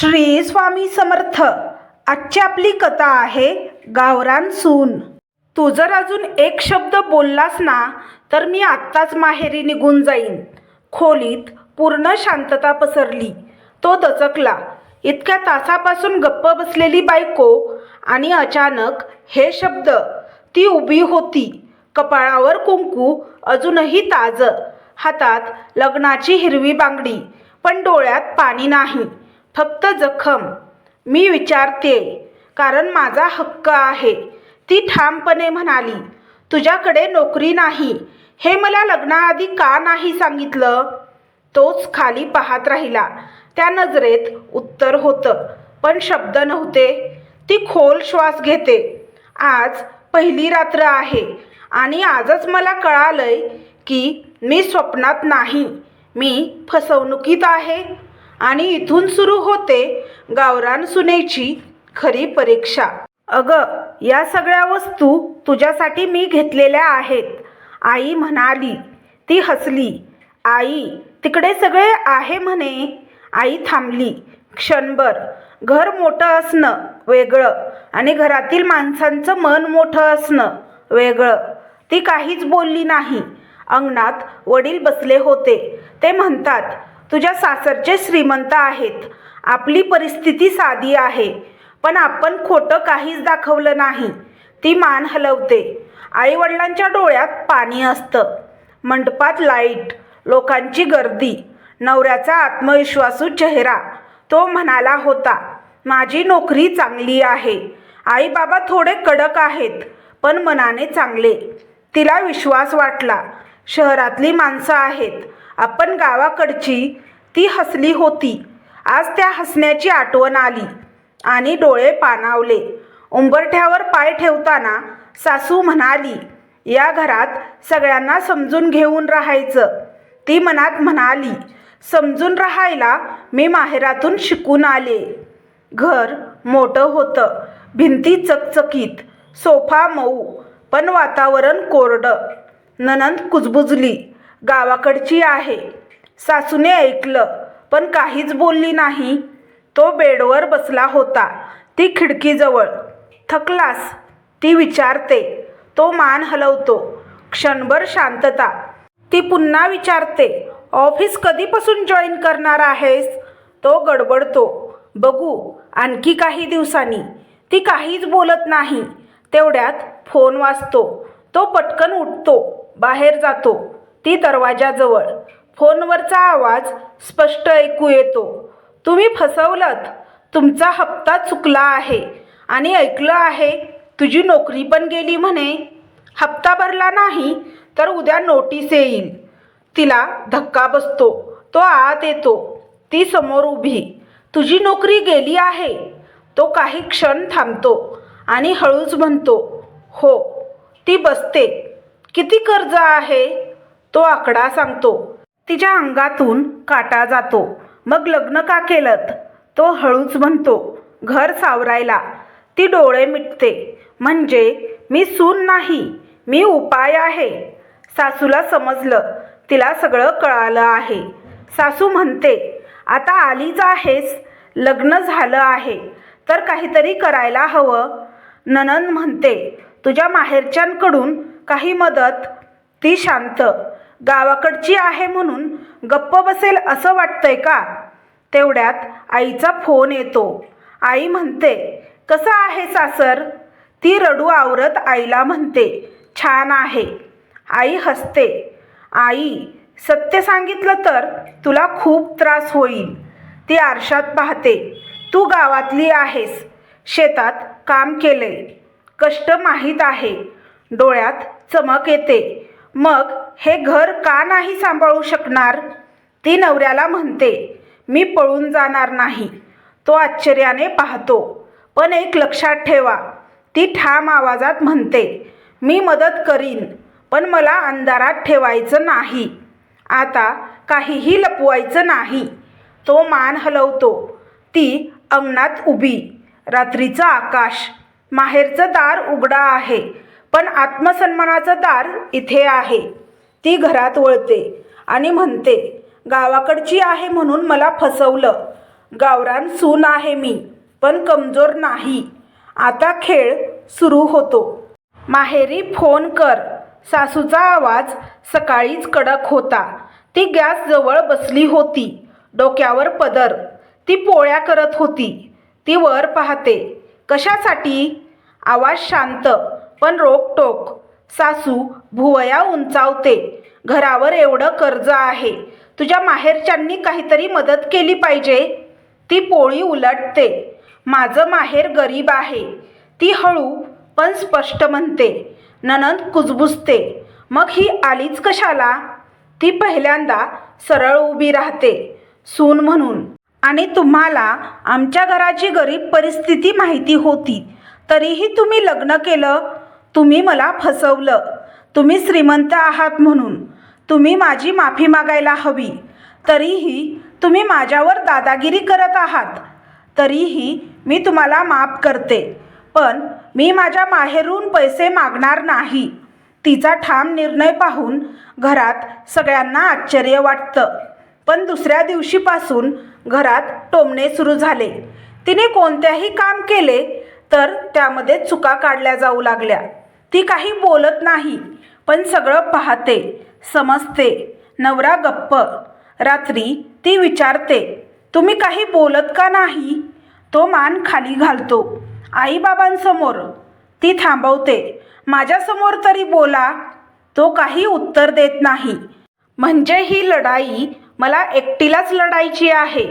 श्री स्वामी समर्थ. आजची आपली कथा आहे गावरान सून. तू जर अजून एक शब्द बोललास ना तर मी आत्ताच माहेरी निघून जाईन. खोलीत पूर्ण शांतता पसरली. तो दचकला. इतक्या तासापासून गप्प बसलेली बायको आणि अचानक हे शब्द. ती उभी होती. कपाळावर कुंकू अजूनही ताजं. हातात लग्नाची हिरवी बांगडी पण डोळ्यात पाणी नाही. फक्त जखम. मी विचारते कारण माझा हक्क आहे. ती ठामपणे म्हणाली तुझ्याकडे नोकरी नाही. हे मला लग्नाआधी का नाही सांगितलं? तोच खाली पाहत राहिला. त्या नजरेत उत्तर होतं पण शब्द नव्हते. ती खोल श्वास घेते. आज पहिली रात्र आहे आणि आजच मला कळालंय की मी स्वप्नात नाही. मी फसवणुकीत आहे. आणि इथून सुरू होते गावरान सुनेची खरी परीक्षा. अगं या सगळ्या वस्तू तुझ्यासाठी मी घेतलेल्या आहेत. आई म्हणाली ती हसली. आई तिकडे सगळे आहे म्हणे. आई थांबली. क्षणभर. घर मोठं असणं वेगळं आणि घरातील माणसांचं मन मोठं असणं वेगळं. ती काहीच बोलली नाही. अंगणात वडील बसले होते. ते म्हणतात तुझ्या सासरचे श्रीमंत आहेत. आपली परिस्थिती साधी आहे. पण आपण खोटं काहीच दाखवलं नाही. ती मान हलवते. आईवडिलांच्या डोळ्यात पाणी असतं. मंडपात लाइट लोकांची गर्दी नवऱ्याचा आत्मविश्वासू चेहरा तो म्हणाला होता माझी नोकरी चांगली आहे. आई बाबा थोडे कडक आहेत पण मनाने चांगले. तिला विश्वास वाटला. शहरातली माणसं आहेत. आपण गावाकडची ती हसली होती. आज त्या हसण्याची आठवण आली आणि डोळे पाणावले. उंबरठ्यावर पाय ठेवताना सासू म्हणाली या घरात सगळ्यांना समजून घेऊन राहायचं. ती मनात म्हणाली समजून राहायला मी माहेरातून शिकून आले. घर मोठं होतं भिंती चकचकीत सोफा मऊ पण वातावरण कोरडं. ननंद कुजबुजली गावाकडची आहे. सासूने ऐकलं पण काहीच बोलली नाही. तो बेडवर बसला होता. ती खिडकीजवळ. थकलास? ती विचारते. तो मान हलवतो. क्षणभर शांतता. ती पुन्हा विचारते ऑफिस कधीपासून जॉईन करणार आहेस? तो गडबडतो. बघू आणखी काही दिवसांनी. ती काहीच बोलत नाही. तेवढ्यात फोन वाजतो. तो पटकन उठतो. बाहेर जातो. ती दरवाजाजवळ. फोनवरचा आवाज स्पष्ट ऐकू येतो. तुम्ही फसवलत. तुमचा हप्ता चुकला आहे. आणि ऐकलं आहे तुझी नोकरी पण गेली म्हणे. हप्ता भरला नाही तर उद्या नोटीस येईल. तिला धक्का बसतो. तो आत येतो. ती समोर उभी. तुझी नोकरी गेली आहे. तो काही क्षण थांबतो आणि हळूच म्हणतो हो ती बसते. किती कर्ज आहे? तो आकडा सांगतो. तिच्या अंगातून काटा जातो. मग लग्न का केलं तो हळूच म्हणतो घर सावरायला. ती डोळे मिटते. म्हणजे मी सून नाही मी उपाय आहे. सासूला समजलं. तिला सगळं कळालं आहे. सासू म्हणते आता आलीच आहेस लग्न झालं आहे तर काहीतरी करायला हवं. ननंद म्हणते तुझ्या माहेरच्यांकडून काही मदत. ती शांत गावाकडची आहे म्हणून गप्प बसेल असं वाटतंय का? तेवढ्यात आईचा फोन येतो. आई म्हणते कसं आहे सासर? ती रडू आवरत आईला म्हणते छान आहे. आई हसते. आई सत्य सांगितलं तर तुला खूप त्रास होईल. ती आरशात पाहते तू गावातली आहेस. शेतात काम केले कष्ट माहीत आहे. डोळ्यात चमक येते. मग हे घर का नाही सांभाळू शकणार? ती नवऱ्याला म्हणते मी पळून जाणार नाही. तो आश्चर्याने पाहतो. पण एक लक्षात ठेवा. ती ठाम आवाजात म्हणते मी मदत करीन पण मला अंधारात ठेवायचं नाही. आता काहीही लपवायचं नाही. तो मान हलवतो. ती अंगणात उभी. रात्रीचं आकाश. माहेरचं दार उघडं आहे पण आत्मसन्मानाचं दार इथे आहे. ती घरात वळते आणि म्हणते गावाकडची आहे म्हणून मला फसवलं. गावरान सून आहे मी पण कमजोर नाही. आता खेळ सुरू होतो. माहेरी फोन कर. सासूचा आवाज सकाळीच कडक होता. ती गॅसजवळ बसली होती. डोक्यावर पदर. ती पोळ्या करत होती. ती वर पाहते कशासाठी? आवाज शांत पण रोकटोक. सासू भुवया उंचावते. घरावर एवढं कर्ज आहे. तुझ्या माहेरच्यांनी काहीतरी मदत केली पाहिजे. ती पोळी उलटते. माझं माहेर गरीब आहे. ती हळू पण स्पष्ट म्हणते. ननंद कुजबुजते. मग ही आलीच कशाला? ती पहिल्यांदा सरळ उभी राहते सून म्हणून. आणि तुम्हाला आमच्या घराची गरीब परिस्थिती माहिती होती. तरीही तुम्ही लग्न केलं? तुम्ही मला फसवलं. तुम्ही श्रीमंत आहात म्हणून. तुम्ही माझी माफी मागायला हवी. तरीही तुम्ही माझ्यावर दादागिरी करत आहात. तरीही मी तुम्हाला माफ करते. पण मी माझ्या माहेरून पैसे मागणार नाही. तिचा ठाम निर्णय पाहून घरात सगळ्यांना आश्चर्य वाटतं. पण दुसऱ्या दिवशीपासून घरात टोमणे सुरू झाले. तिने कोणत्याही काम केले तर त्यामध्ये चुका काढल्या जाऊ लागल्या. ती काही बोलत नाही पण सगळं पाहते समजते. नवरा गप्प. रात्री ती विचारते तुम्ही काही बोलत का नाही? तो मान खाली घालतो. आईबाबांसमोर. ती थांबवते माझ्यासमोर तरी बोला. तो काही उत्तर देत नाही. म्हणजे ही लढाई मला एकटीलाच लढायची आहे.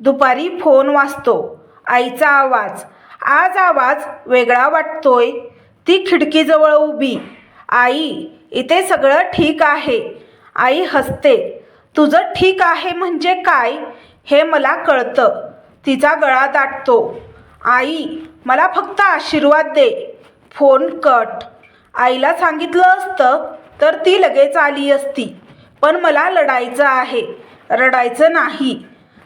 दुपारी फोन वाजतो. आईचा आवाज. आज आवाज वेगळा वाटतोय. ती खिडकीजवळ उभी. आई इथे सगळं ठीक आहे. आई हसते. तुझं ठीक आहे म्हणजे काय? हे मला कळतं. तिचा गळा दाटतो. आई मला फक्त आशीर्वाद दे. Phone cut. आईला सांगितलं असतं तर ती लगेच आली असती. पण मला लढायचं आहे. रडायचं नाही.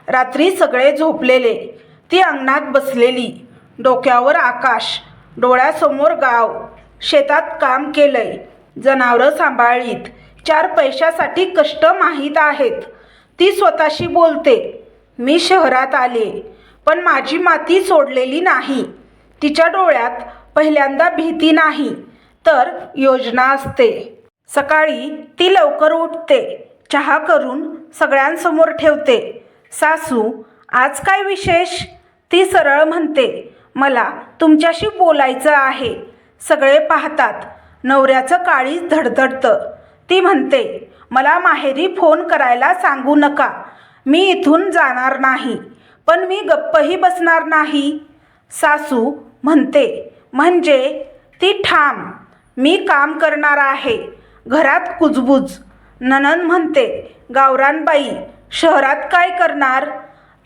रात्री सगळे झोपलेले. ती अंगणात बसलेली. डोक्यावर आकाश. डोळ्यासमोर गाव. शेतात काम केलंय. जनावरं सांभाळीत. चार पैशासाठी कष्ट माहीत आहेत. ती स्वतःशी बोलते. मी शहरात आले. पण माझी माती सोडलेली नाही. तिच्या डोळ्यात पहिल्यांदा भीती नाही. तर योजना असते. सकाळी ती लवकर उठते. चहा करून सगळ्यांसमोर ठेवते. सासू आज काय विशेष? ती सरळ म्हणते. मला तुमच्याशी बोलायचं आहे. सगळे पाहतात. नवऱ्याचं काळी धडधडतं. ती म्हणते मला माहेरी फोन करायला सांगू नका. मी इथून जाणार नाही. पण मी गप्पही बसणार नाही. सासू म्हणते म्हणजे ती ठाम. मी काम करणार आहे. घरात कुजबूज. ननन म्हणते गावरानबाई शहरात काय करणार?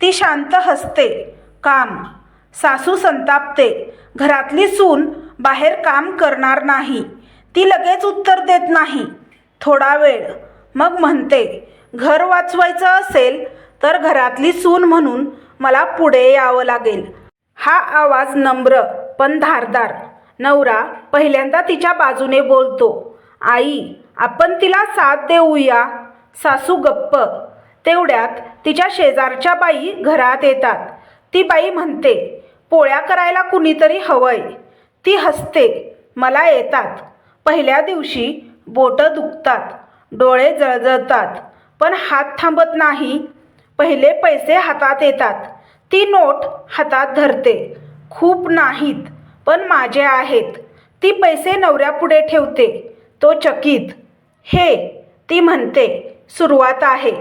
ती शांत हसते काम. सासू संतापते. घरातली सून बाहेर काम करणार नाही. ती लगेच उत्तर देत नाही. थोडा वेळ. मग म्हणते घर वाचवायचं असेल तर घरातली सून म्हणून मला पुढे यावं लागेल. हा आवाज नम्र पण धारदार. नवरा पहिल्यांदा तिच्या बाजूने बोलतो आई आपण तिला साथ देऊया. सासू गप्प. तेवढ्यात तिच्या शेजारच्या बाई घरात येतात. ती बाई म्हणते पोळ्या करायला कुणीतरी हवंय. ती हसते. मला येतात. पहिल्या दिवशी बोटं दुखतात. डोळे जळजळतात. पण हात थांबत नाही. पहिले पैसे हातात येतात. ती नोट हातात धरते. खूप नाहीत पण माझे आहेत. ती पैसे नवऱ्यापुढे ठेवते. तो चकित. हे ती म्हणते सुरुवात आहे.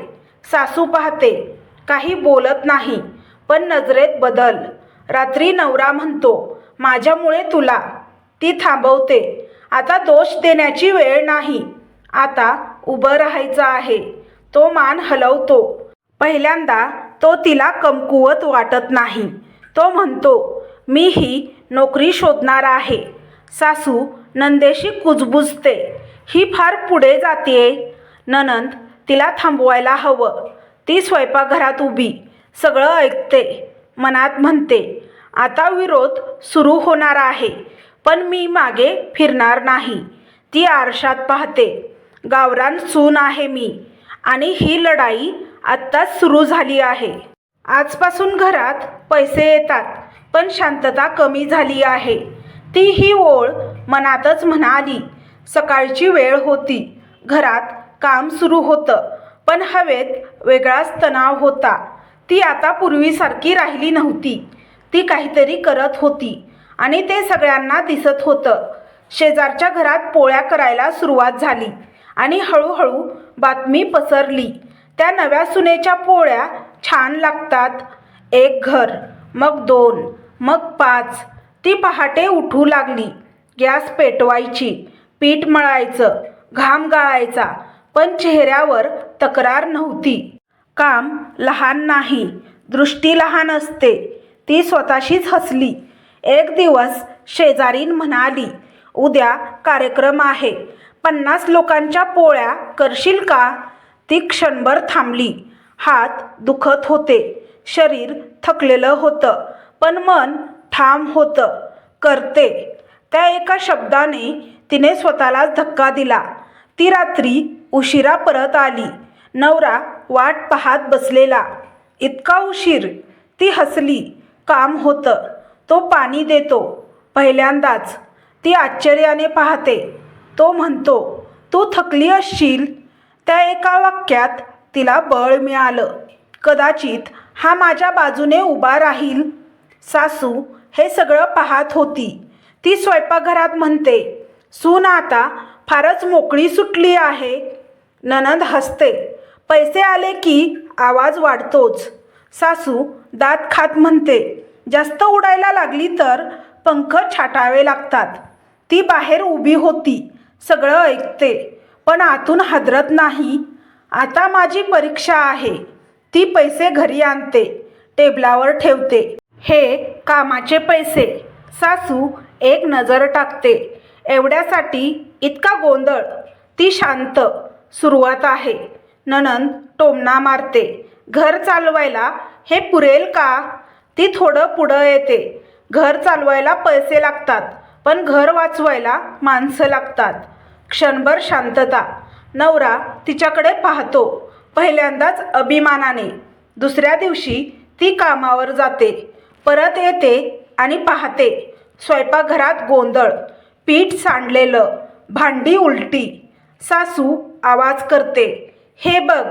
सासू पाहते. काही बोलत नाही पण नजरेत बदल. रात्री नवरा म्हणतो माझ्यामुळे तुला ती थांबवते. आता दोष देण्याची वेळ नाही. आता उभं राहायचं आहे. तो मान हलवतो. पहिल्यांदा तो तिला कमकुवत वाटत नाही. तो म्हणतो मी ही नोकरी शोधणार आहे. सासू नंदेशी कुजबुजते. ही फार पुढे जाते ननंद तिला थांबवायला हवं. ती स्वयंपाकघरात उभी. सगळं ऐकते. मनात म्हणते आता विरोध सुरू होणार आहे पण मी मागे फिरणार नाही. ती आरशात पाहते गावरान सून आहे मी आणि ही लढाई आत्ताच सुरू झाली आहे. आजपासून घरात पैसे येतात पण शांतता कमी झाली आहे. ती ही ओळ मनातच म्हणाली सकाळची वेळ होती घरात काम सुरू होतं पण हवेत वेगळाच तणाव होता. ती आता पूर्वीसारखी राहिली नव्हती. ती काहीतरी करत होती आणि ते सगळ्यांना दिसत होतं. शेजारच्या घरात पोळ्या करायला सुरुवात झाली आणि हळूहळू बातमी पसरली. त्या नव्या सुनेच्या पोळ्या छान लागतात. एक घर मग दोन मग पाच. ती पहाटे उठू लागली. गॅस पेटवायची पीठ मळायचं घाम गाळायचा पण चेहऱ्यावर तक्रार नव्हती. काम लहान नाही दृष्टी लहान असते. ती स्वतःशीच हसली. एक दिवस शेजारीन म्हणाली उद्या कार्यक्रम आहे. पन्नास लोकांच्या पोळ्या करशील का? ती क्षणभर थांबली. हात दुखत होते. शरीर थकलेलं होतं पण मन ठाम होतं. करते. त्या एका शब्दाने तिने स्वतःलाच धक्का दिला. ती रात्री उशिरा परत आली. नवरा वाट पाहत बसलेला. इतका उशीर ती हसली. काम होतं. तो पाणी देतो. पहिल्यांदाच. ती आश्चर्याने पाहते. तो म्हणतो तू थकली असशील? त्या एका वाक्यात तिला बळ मिळालं. कदाचित हा माझ्या बाजूने उभा राहील. सासू हे सगळं पाहत होती. ती स्वयंपाकघरात म्हणते सून आता फारच मोकळी सुटली आहे. ननंद हसते. पैसे आले की आवाज वाढतोच. सासू दात खात म्हणते जास्त उडायला लागली तर पंख छाटावे लागतात. ती बाहेर उभी होती सगळं ऐकते पण आतून हादरत नाही. आता माझी परीक्षा आहे ती पैसे घरी आणते टेबलावर ठेवते. हे कामाचे पैसे. सासू एक नजर टाकते एवढ्यासाठी इतका गोंधळ. ती शांत सुरुवात आहे. ननंद टोमणा मारते. घर चालवायला हे पुरेल का? ती थोडं पुढं येते. घर चालवायला पैसे लागतात पण घर वाचवायला माणसं लागतात. क्षणभर शांतता. नवरा तिच्याकडे पाहतो पहिल्यांदाच अभिमानाने. दुसऱ्या दिवशी ती कामावर जाते. परत येते आणि पाहते. स्वयंपाकघरात गोंधळ. पीठ सांडलेलं. भांडी उलटी. सासू आवाज करते. हे बघ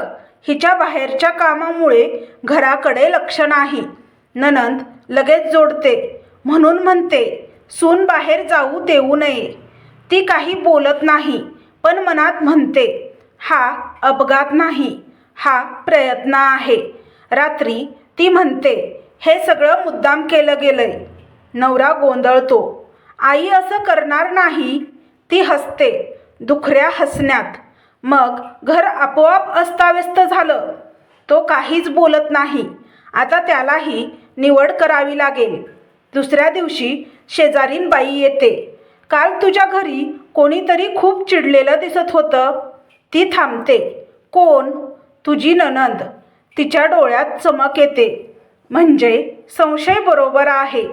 हिच्या बाहेरच्या कामामुळे घराकडे लक्ष नाही. ननंद लगेच जोडते म्हणून म्हणते सून बाहेर जाऊ देऊ नये. ती काही बोलत नाही पण मनात म्हणते हा अपघात नाही हा प्रयत्न आहे. रात्री ती म्हणते हे सगळं मुद्दाम केलं गेलंय. नवरा गोंधळतो आई असं करणार नाही. ती हसते दुखऱ्या हसण्यात. मग घर आपोआप अस्ताव्यस्त झालं. तो काहीच बोलत नाही. आता त्यालाही निवड करावी लागेल. दुसऱ्या दिवशी शेजारीन बाई येते. काल तुझ्या घरी कोणीतरी खूप चिडलेलं दिसत होतं. ती थांबते. कोण? तुझी ननंद तिच्या डोळ्यात चमक येते. म्हणजे संशय बरोबर आहे.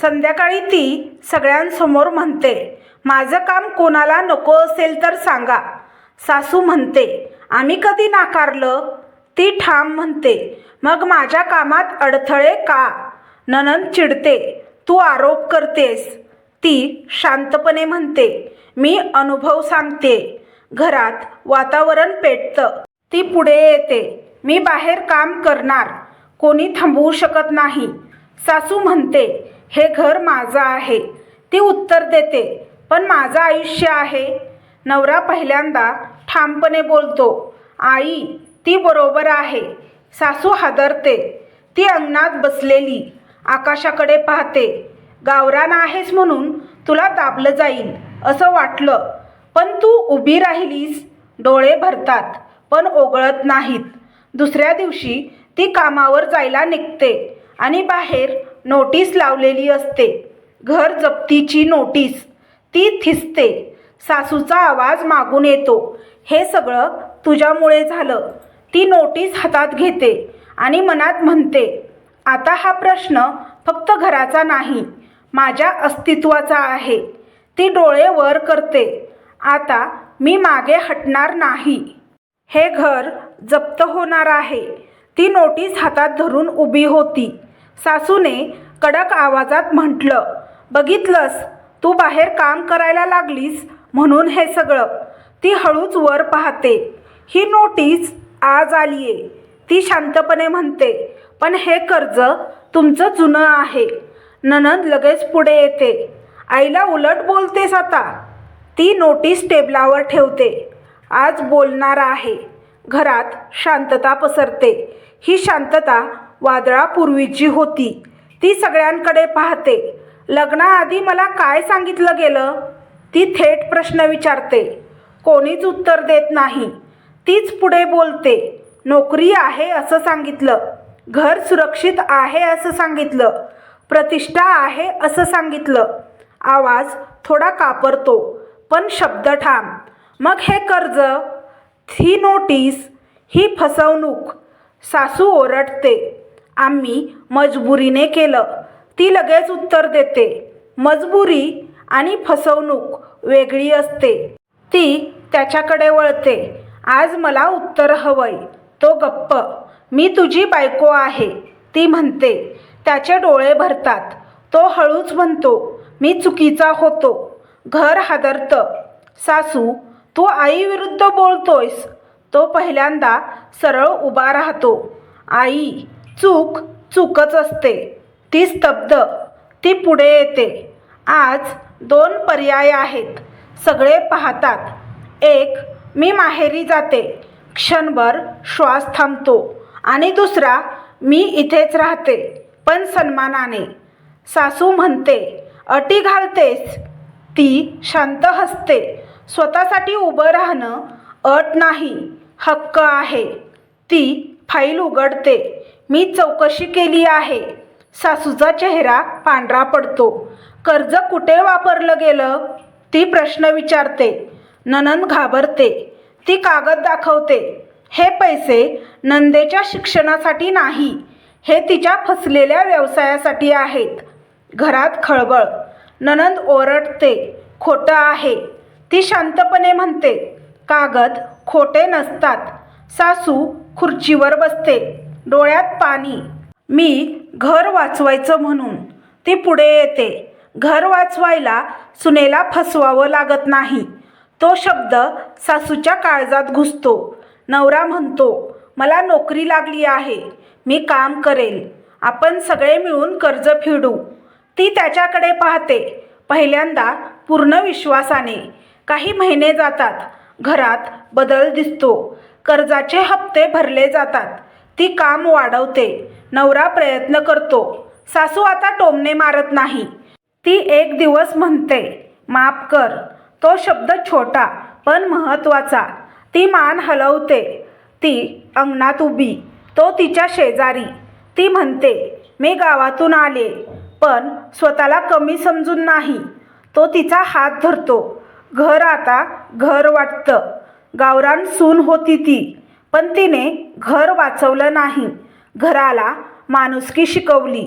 संध्याकाळी ती सगळ्यांसमोर म्हणते माझं काम कोणाला नको असेल तर सांगा. सासू म्हणते आम्ही कधी नाकारलं? ती ठाम म्हणते मग माझ्या कामात अडथळे का? ननंद चिडते तू आरोप करतेस. ती शांतपणे म्हणते मी अनुभव सांगते घरात वातावरण पेटतं ती पुढे येते मी बाहेर काम करणार कोणी थांबवू शकत नाही. सासू म्हणते हे घर माझं आहे. ती उत्तर देते पण माझं आयुष्य आहे नवरा पहिल्यांदा ठामपणे बोलतो आई ती बरोबर आहे. सासू हादरते. ती अंगणात बसलेली आकाशाकडे पाहते. गावरान आहेस म्हणून तुला दाबलं जाईल असं वाटलं. पण तू उभी राहिलीस. डोळे भरतात पण ओघळत नाहीत. दुसऱ्या दिवशी ती कामावर जायला निघते आणि बाहेर नोटीस लावलेली असते. घर जप्तीची नोटीस. ती थिसते. सासूचा आवाज मागून येतो. हे सगळं तुझ्यामुळे झालं. ती नोटीस हातात घेते आणि मनात म्हणते आता हा प्रश्न फक्त घराचा नाही माझ्या अस्तित्वाचा आहे ती डोळे वर करते आता मी मागे हटणार नाही. हे घर जप्त होणार आहे ती नोटीस हातात धरून उभी होती. सासूने कडक आवाजात म्हटलं बघितलंस तू बाहेर काम करायला लागलीस म्हणून हे सगळं ती हळूच वर पाहते. ही नोटीस आज आलीये. ती शांतपणे म्हणते पण हे कर्ज तुमचं जुनं आहे. ननद लगेच पुढे येते. आईला उलट बोलतेस आता. ती नोटीस टेबलावर ठेवते. आज बोलणार आहे. घरात शांतता पसरते. ही शांतता वादळापूर्वीची होती. ती सगळ्यांकडे पाहते. लग्नाआधी मला काय सांगितलं गेलं? ती थेट प्रश्न विचारते. कोणीच उत्तर देत नाही. तीच पुढे बोलते नोकरी आहे असं सांगितलं. घर सुरक्षित आहे असं सांगितलं. प्रतिष्ठा आहे असं सांगितलं. आवाज थोडा कापरतो पण शब्द ठाम. मग हे कर्ज ही नोटीस ही फसवणूक. सासू ओरडते आम्ही मजबुरीने केलं. ती लगेच उत्तर देते मजबुरी आणि फसवणूक वेगळी असते. ती त्याच्याकडे वळते. आज मला उत्तर हवंय. तो गप्प. मी तुझी बायको आहे. ती म्हणते. त्याचे डोळे भरतात. तो हळूच म्हणतो मी चुकीचा होतो. घर हादरतं. सासू तू आईविरुद्ध बोलतोयस. तो पहिल्यांदा सरळ उभा राहतो. आई चूक चूकच असते. ती स्तब्ध. ती पुढे येते. आज दोन पर्याय आहेत. सगळे पाहतात. एक मी माहेरी जाते. क्षणभर श्वास थांबतो. आणि दुसरा मी इथेच राहते पण सन्मानाने. सासू म्हणते अटी घालतेस. ती शांत हसते. स्वतःसाठी उभं राहणं अट नाही हक्क आहे. ती फाईल उघडते. मी चौकशी केली आहे. सासूचा चेहरा पांढरा पडतो. कर्ज कुठे वापरलं गेलं? ती प्रश्न विचारते. ननंद घाबरते. ती कागद दाखवते. हे पैसे नंदेच्या शिक्षणासाठी नाही. हे तिच्या फसलेल्या व्यवसायासाठी आहेत. घरात खळबळ. ननंद ओरडते. खोटं आहे. ती शांतपणे म्हणते कागद खोटे नसतात. सासू खुर्चीवर बसते. डोळ्यात पाणी. मी घर वाचवायचं म्हणून. ती पुढे येते. घर वाचवायला सुनेला फसवावं लागत नाही. तो शब्द सासूच्या काळजात घुसतो. नवरा म्हणतो मला नोकरी लागली आहे. मी काम करेल. आपण सगळे मिळून कर्ज फेडू. ती त्याच्याकडे पाहते. पहिल्यांदा पूर्ण विश्वासाने. काही महिने जातात. घरात बदल दिसतो. कर्जाचे हप्ते भरले जातात. ती काम वाढवते. नवरा प्रयत्न करतो. सासू आता टोमणे मारत नाही. ती एक दिवस म्हणते माफ कर. तो शब्द छोटा पण महत्त्वाचा. ती मान हलवते. ती अंगणात उभी. तो तिच्या शेजारी. ती म्हणते मी गावातून आले पण स्वतःला कमी समजून नाही. तो तिचा हात धरतो. घर आता घर वाटतं. गावरान सून होती ती पण तिने घर वाचवलं नाही. घराला माणुसकी शिकवली.